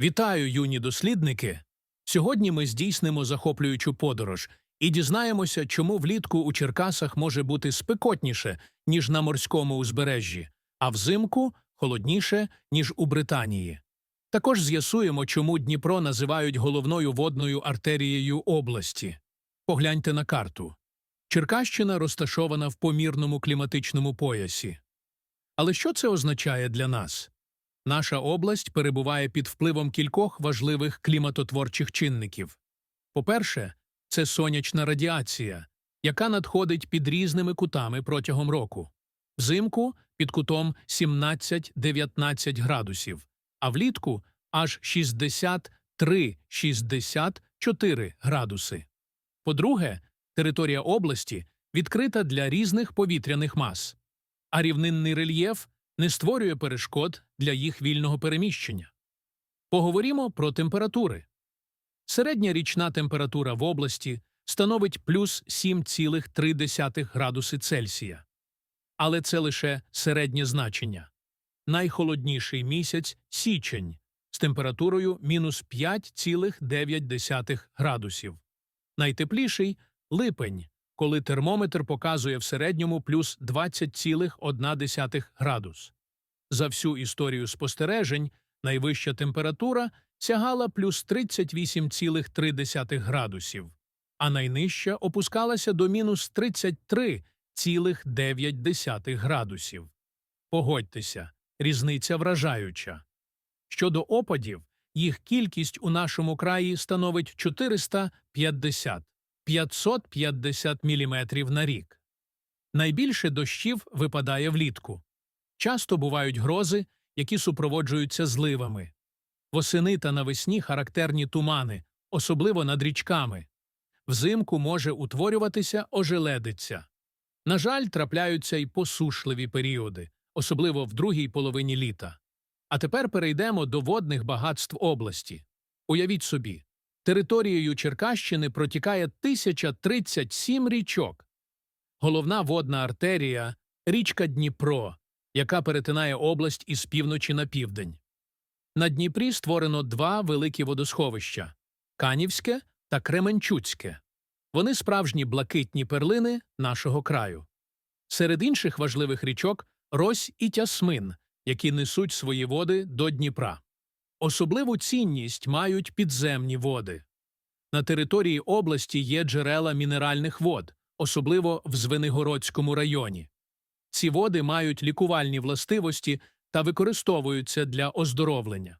Вітаю, юні дослідники! Сьогодні ми здійснимо захоплюючу подорож і дізнаємося, чому влітку у Черкасах може бути спекотніше, ніж на морському узбережжі, а взимку холодніше, ніж у Британії. Також з'ясуємо, чому Дніпро називають головною водною артерією області. Погляньте на карту. Черкащина розташована в помірному кліматичному поясі. Але що це означає для нас? Наша область перебуває під впливом кількох важливих кліматотворчих чинників. По-перше, це сонячна радіація, яка надходить під різними кутами протягом року. Взимку під кутом 17-19 градусів, а влітку аж 63-64 градуси. По-друге, територія області відкрита для різних повітряних мас, а рівнинний рельєф не створює перешкод для їх вільного переміщення. Поговоримо про температури. Середня річна температура в області становить плюс 7,3 градуси Цельсія. Але це лише середнє значення. Найхолодніший місяць – січень з температурою мінус 5,9 градусів. Найтепліший – липень, коли термометр показує в середньому плюс 20,1 градус. За всю історію спостережень найвища температура сягала плюс 38,3 градусів, а найнижча опускалася до мінус 33,9 градусів. Погодьтеся, різниця вражаюча. Щодо опадів, їх кількість у нашому краї становить 450 550 мм на рік. Найбільше дощів випадає влітку. Часто бувають грози, які супроводжуються зливами. Восени та навесні характерні тумани, особливо над річками. Взимку може утворюватися ожеледиця. На жаль, трапляються й посушливі періоди, особливо в другій половині літа. А тепер перейдемо до водних багатств області. Уявіть собі, територією Черкащини протікає 1037 річок. Головна водна артерія – річка Дніпро, яка перетинає область із півночі на південь. На Дніпрі створено два великі водосховища – Канівське та Кременчуцьке. Вони справжні блакитні перлини нашого краю. Серед інших важливих річок – Рось і Тясмин, які несуть свої води до Дніпра. Особливу цінність мають підземні води. На території області є джерела мінеральних вод, особливо в Звенигородському районі. Ці води мають лікувальні властивості та використовуються для оздоровлення.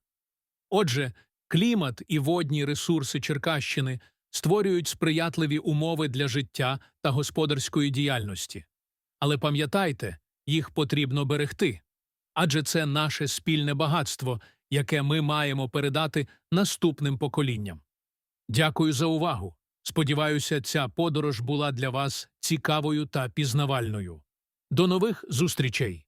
Отже, клімат і водні ресурси Черкащини створюють сприятливі умови для життя та господарської діяльності. Але пам'ятайте, їх потрібно берегти. Адже це наше спільне багатство, яке ми маємо передати наступним поколінням. Дякую за увагу. Сподіваюся, ця подорож була для вас цікавою та пізнавальною. До нових зустрічей!